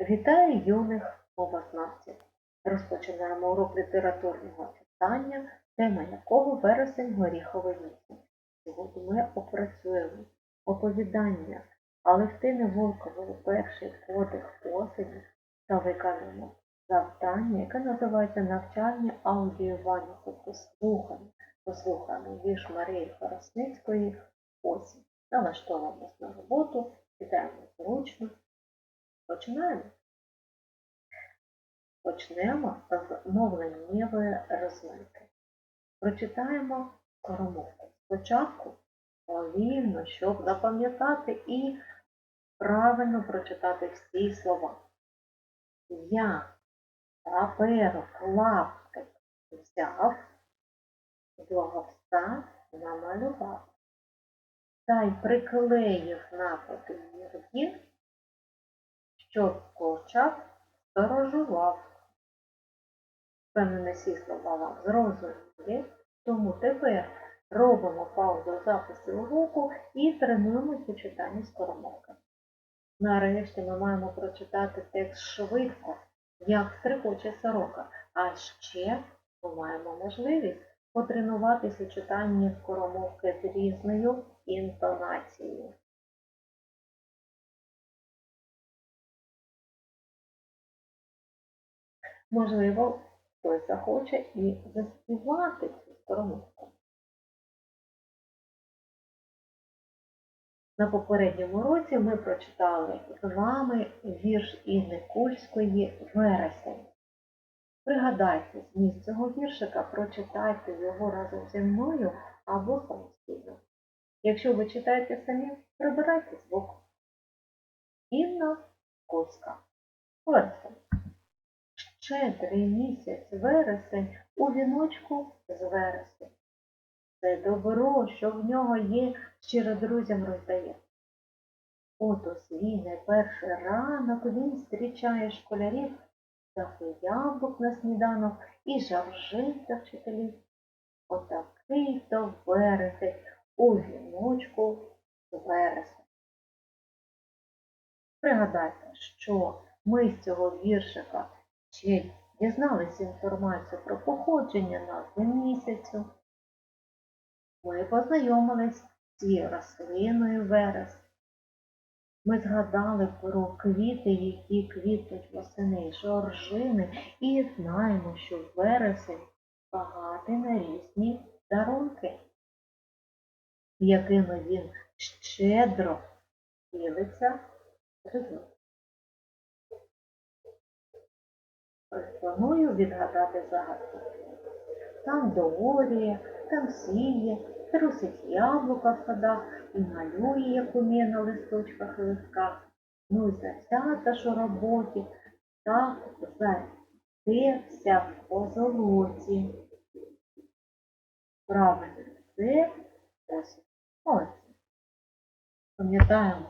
Вітаю юних мовознавців! Розпочинаємо урок літературного читання, тема якого вересень горіховий місяць. Сьогодні ми опрацюємо оповідання Алевтини Волкової перший подих осені та виконуємо завдання, яке називається навчання аудіювання, тобто слухання. Послухаємо вірш Марії Хоросницької осінь. Налаштовуємось на роботу, читаємо зручно. Починаємо. Почнемо з мовленнєвої розминки. Прочитаємо скоромовку. Спочатку повільно, щоб запам'ятати і правильно прочитати всі слова. Я паперу клаптик взяв, благовста намалював. Та й приклеїв на подвір'ї, щоб кочак сторожував. Впевнене, всі слова вам зрозумілі, тому тепер робимо паузу запису уроку і тренуємося у читанні скоромовки. Нарешті ми маємо прочитати текст швидко, як стрикоче сорока, а ще ми маємо можливість потренуватися у читанні скоромовки з різною інтонацією. Можливо, хтось захоче і заспівати цю скоромовку. На попередньому році ми прочитали з вами вірш Інни Кульської «Вересень». Пригадайте зміст цього віршика, прочитайте його разом зі мною або самостійно. Якщо ви читаєте самі, прибирайте звук. Інна Кульська. Вересень. Щедрий місяць вересень у віночку з вересень. Це добро, що в нього є, щиро друзям роздає. От у свій найперший ранок він зустрічає школярів, захи яблук на сніданок і жаржить за вчителів. Отакий то вересень у віночку з вересень. Пригадайте, що ми з цього віршика ще дізналися інформацію про походження назви місяцю. Ми познайомились з рослиною верес. Ми згадали про квіти, які квітнуть восени жоржини, і знаємо, що вересень багатий на різні дарунки, якими він щедро ділиться з. Пропоную відгадати загадку. Там доорює, там сіє, трусить яблука в садах і малює, як уміє на листочках і листках. Ну і завзята ж у роботі, так затився в позолоті. Правильно, це ось ось. Пам'ятаємо,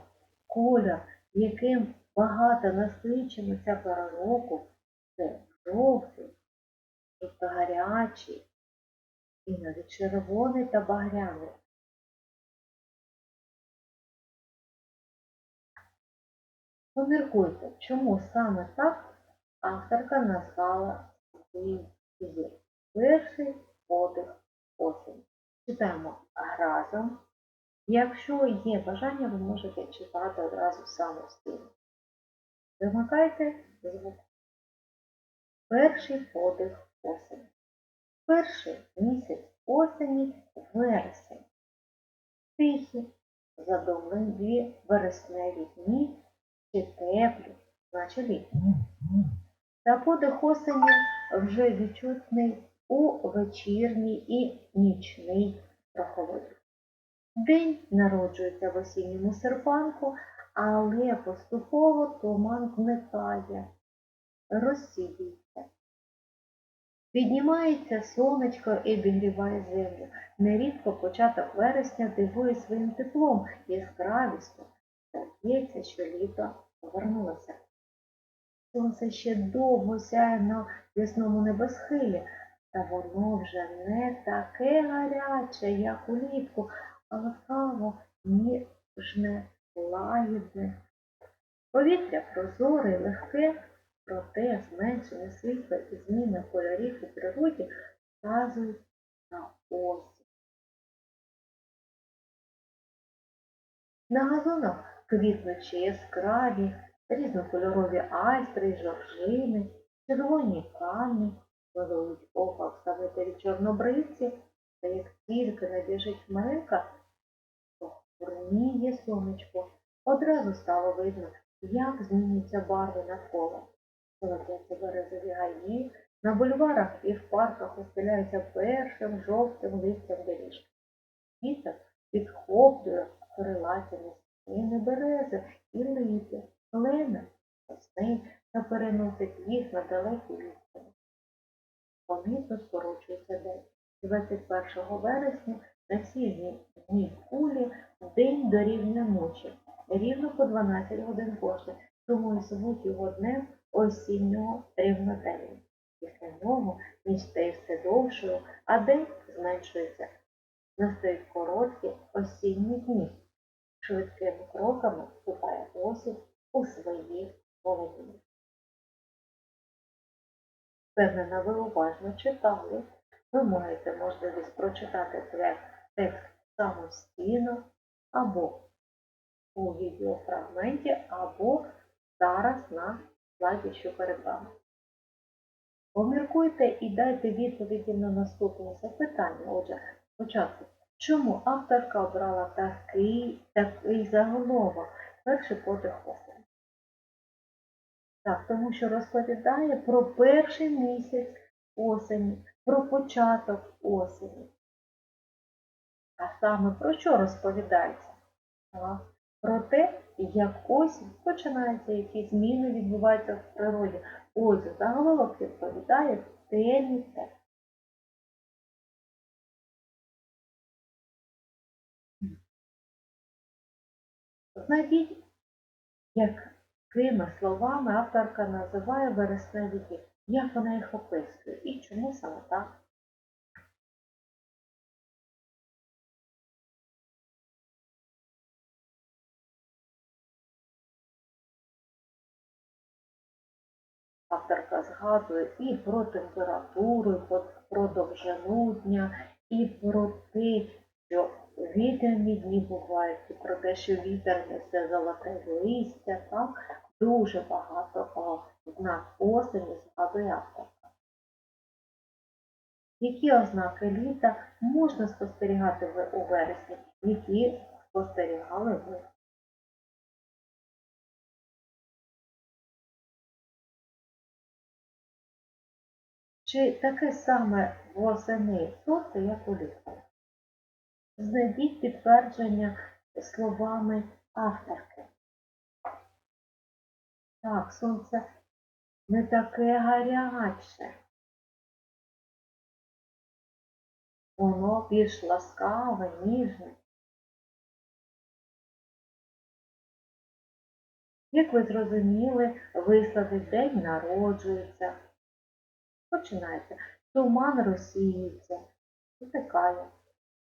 колір, яким багато насичено ця пора року, це жовтий, тобто гарячий, іноді червоний та багряний. Поміркуйте, чому саме так авторка назвала свій твір. Перший подих осені. Читаємо разом. Якщо є бажання, ви можете читати одразу самостійно. Вимикайте звук. Перший подих осені. Перший місяць осені вересень. Тихі, задоволені вересневі дні, ще теплі, наче літні. Та подих осені вже відчутний у вечірній і нічний прохолоді. День народжується в осінньому серпанку, але поступово туман зникає, розсіюється. Піднімається сонечко і обігріває землю. Нерідко початок вересня дивує своїм теплом, яскравістю. Здається, що літо повернулося. Сонце ще довго сяє на ясному небосхилі, та воно вже не таке гаряче, як улітку, а ласкаво ніжне, лагідне. Повітря прозоре, легке, проте зменшення світла і зміна кольорів у природі вказують на осінь. На газонах квітнучі яскраві, різнокольорові айстри жоржини, червоні камні, вилують ока вставити чорнобривці, та як тільки набіжить хмаринка, то бурніє сонечко. Одразу стало видно, як змінюються барви навколо. Березові гаї, на бульварах і в парках устеляються першим жовтим листям доріжки. Вітер підхоплює крилаті листини берези і липи, клени, сосни та переносить їх на далекі відстані. Помітно скорочується день. 21 вересня на всі дні кулі день дорівнює ночі, рівно по 12 годин кожен, тому і звуть його днем осіннього рівнодення. Після нього ніч стає все довшою, а день зменшується. Настають короткі осінні дні. Швидкими кроками вступає осінь у свої володіння. Впевнена, ви уважно читали. Ви маєте можливість прочитати текст самостійно або у відеофрагменті, або зараз на слайді, що перед вами. Поміркуйте і дайте відповіді на наступні запитання. Отже, спочатку, чому авторка обрала такий, такий заголовок перший подих осені? Так, тому що розповідає про перший місяць осені, про початок осені. А саме про що розповідається? Так, Про те, як осінь починаються, які зміни відбуваються в природі. Отже, заголовок відповідає темі тексту. Знайдіть, якими словами авторка називає вересневі дні, як вона їх описує і чому саме так. Авторка згадує і про температуру, про- довжину дня, і про те, що вітряні дні бувають, і про те, що вітер несе золоте листя, так? Дуже багато о, знак осені згадує авторка. Які ознаки літа можна спостерігати у вересні, які спостерігали ви? Чи таке саме восени сонце, як улітку? Знайдіть підтвердження словами авторки. Так, сонце не таке гаряче. Воно більш ласкаве, ніжне. Як ви зрозуміли, вислови день народжується. Починається. Туман розсіюється, утикає.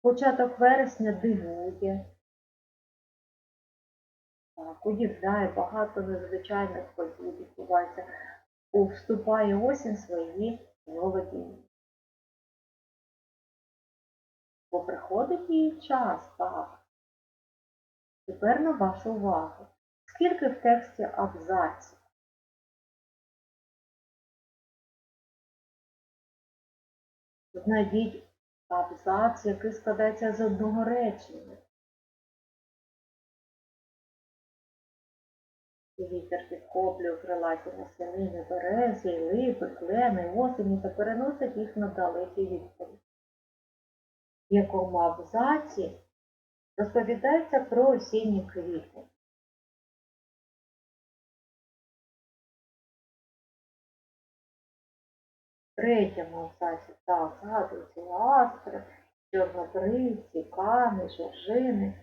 Початок вересня дивує. Так, удивляє, багато незвичайних подій відбувається. Вступає осінь свої володіння. Бо приходить її час, так. Тепер на вашу увагу. Скільки в тексті абзаців? Знайдіть абзац, який складається з одного речення. Вітер підхоплює крилаті насінини, берези, і липи, клени, осені та переносить їх на далекі відстані. В якому абзаці розповідається про осінні квіти. Третьому абзаці так, згадуються астри, чорнобривці, кани, жоржини.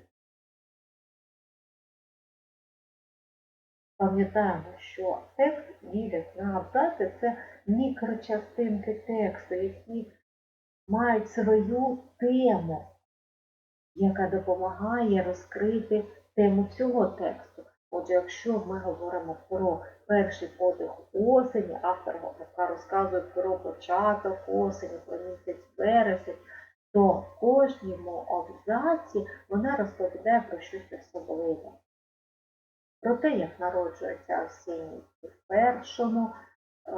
Пам'ятаємо, що текст ділять на абзаци це мікрочастинки тексту, які мають свою тему, яка допомагає розкрити тему цього тексту. Отже, якщо ми говоримо про перший подих осені, автор розказує про початок осені, про місяць вересень, то в кожному абзаці вона розповідає про щось особливе. Про те, як народжується осінній в першому е,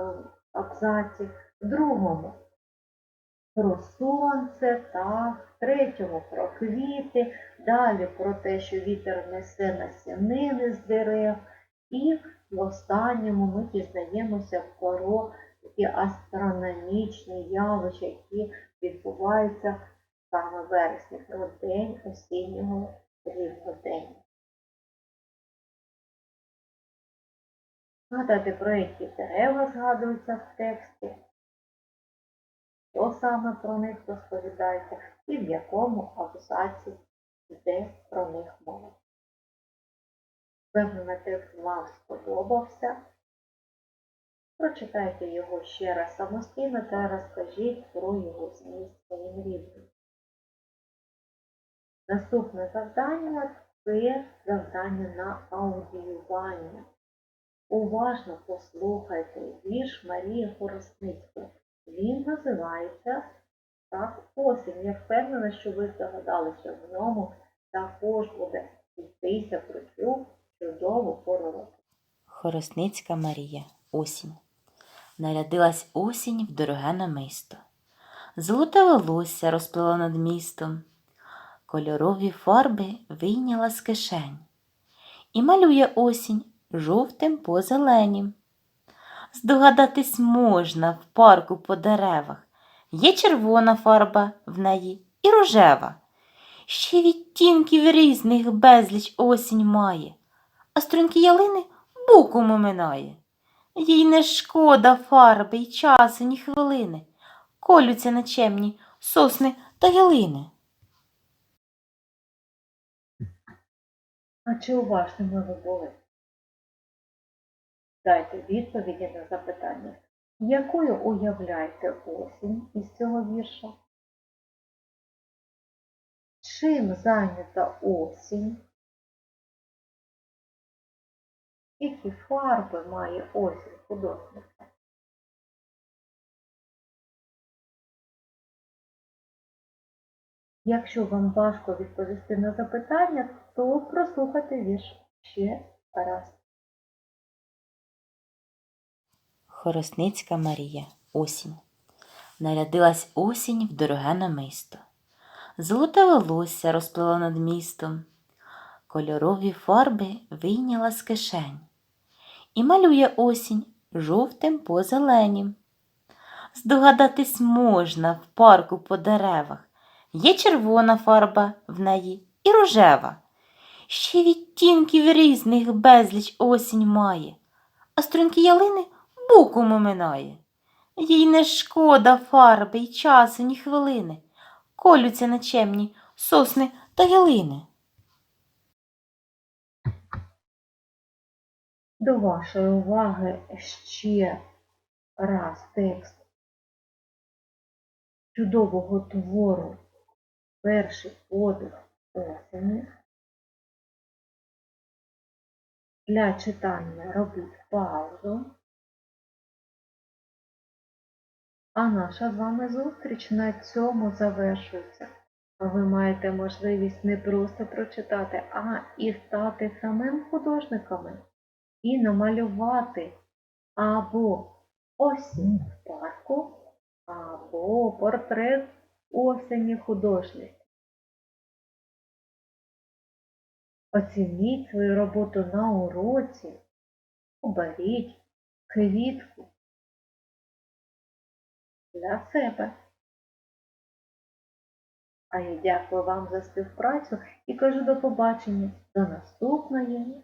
абзаці, в другому про сонце, так, в третьому про квіти, далі про те, що вітер несе насінини з дерев, і в останньому ми дізнаємося про такі астрономічні явища, які відбуваються саме в вересні, про день осіннього рівнодення. Згадати, про які дерева згадуються в тексті, що саме про них розповідається і в якому абзаці йде про них мова. Впевнена, текст вам сподобався. Прочитайте його ще раз самостійно та розкажіть про його зміст своїм рідним. Наступне завдання це завдання на аудіювання. Уважно послухайте вірш Марії Хоросницької. Він називається так осінь. Я впевнена, що ви здогадалися, в ньому також буде йтися про цю чудову пору. Хоросницька Марія. Осінь. Нарядилась осінь в дороге намисто. Золоте волосся розплило над містом. Кольорові фарби вийняла з кишень. І малює осінь жовтим по зеленім. Здогадатись можна в парку по деревах. Є червона фарба в неї і рожева. Ще відтінків різних безліч осінь має, а струнки ялини буком оминає. Їй не шкода фарби й часу, ні хвилини. Колються нечемні сосни та ялини. А чи уважними ви були? Дайте відповіді на запитання. Якою уявляєте осінь із цього вірша? Чим зайнята осінь? Які фарби має осінь художника? Якщо вам важко відповісти на запитання, то прослухайте вірш ще раз. Хоросницька Марія. Осінь. Нарядилась осінь в дороге намисто. Золоте волосся розплило над містом. Кольорові фарби вийняла з кишень. І малює осінь жовтим по зеленім. Здогадатись можна в парку по деревах. Є червона фарба в неї і рожева. Ще відтінків різних безліч осінь має, а струнки ялини буком оминає. Їй не шкода фарби й часу, ні хвилини. Колються нечемні сосни та ялини. До вашої уваги ще раз текст чудового твору Перший подих осені. Для читання робіть паузу. А наша з вами зустріч на цьому завершується. Ви маєте можливість не просто прочитати, а і стати самим художниками і намалювати або осінь в парку, або портрет осені художниці. Оцініть свою роботу на уроці, оберіть квітку для себе. А я дякую вам за співпрацю і кажу до побачення до наступної